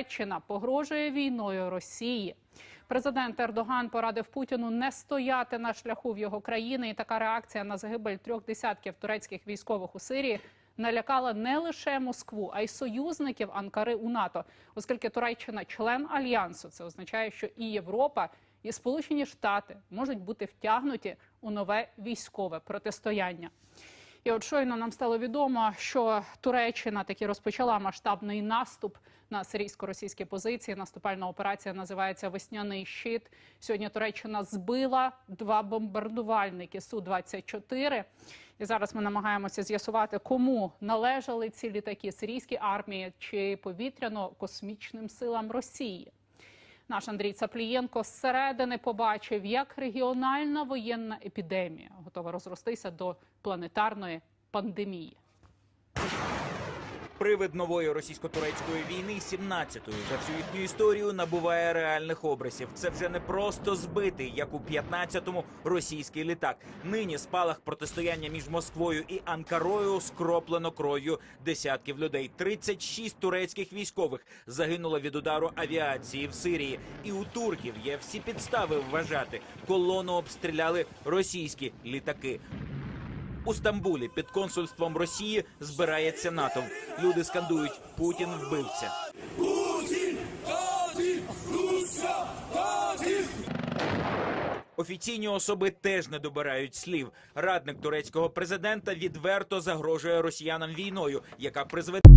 Туреччина погрожує війною Росії. Президент Ердоган порадив Путіну не стояти на шляху в його країни. І така реакція на загибель трьох десятків турецьких військових у Сирії налякала не лише Москву, а й союзників Анкари у НАТО, оскільки Туреччина член альянсу. Це означає, що і Європа, і Сполучені Штати можуть бути втягнуті у нове військове протистояння. І от щойно нам стало відомо, що Туреччина таки розпочала масштабний наступ на сирійсько-російські позиції. Наступальна операція називається Весняний щит. Сьогодні Туреччина збила два бомбардувальники су 24 І зараз ми намагаємося з'ясувати, кому належали ці літаки сирійській армії чи повітряно-космічним силам Росії. Наш Андрій Цаплієнко зсередини побачив, як регіональна воєнна епідемія готова розростися до планетарної пандемії. Привид нової російсько-турецької війни 17-ї за всю їхню історію набуває реальних обрисів. Це вже не просто збитий, як у 15-му російський літак. Нині спалах протистояння між Москвою і Анкарою скроплено кров'ю десятків людей. 36 турецьких військових загинуло від удару авіації в Сирії. І у турків є всі підстави вважати. Колону обстріляли російські літаки. У Стамбулі під консульством Росії збирається натовп. Люди скандують Путін вбивця. Офіційні особи теж не добирають слів. Радник турецького президента відверто загрожує росіянам війною, яка призведе.